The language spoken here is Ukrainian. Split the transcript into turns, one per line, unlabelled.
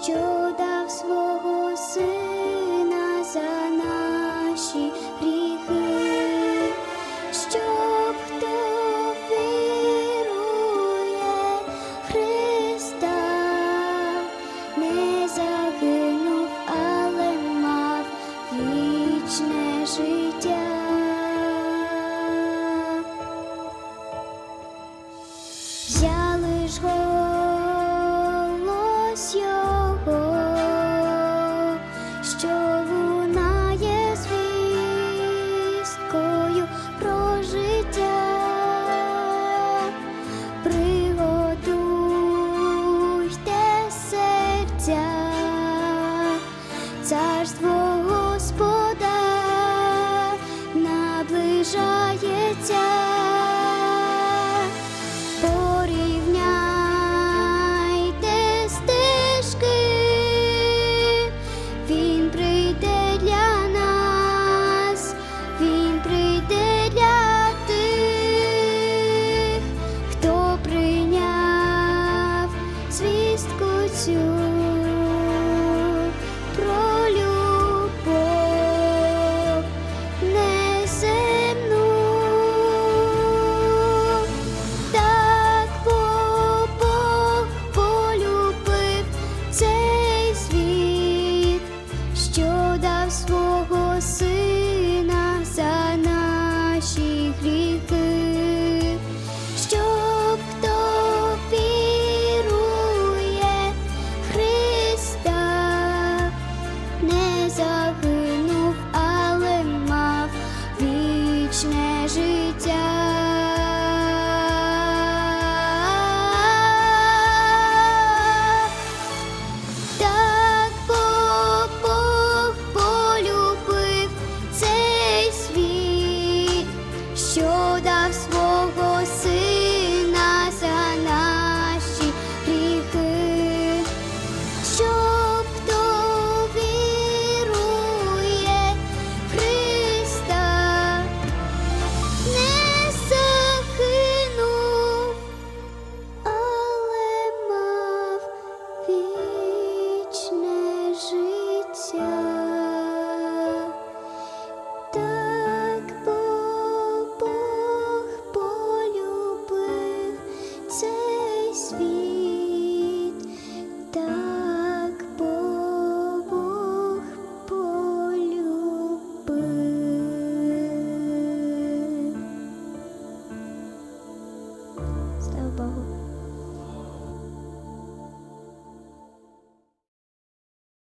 що дав свого сина за наші гріхи, щоб хто вірує Христа, не загинув, але мав вічне життя. Взяли ж царство Господа наближається, порівняйте стежки, він прийде для нас, він прийде для тих, хто прийняв звістку цю. trouble.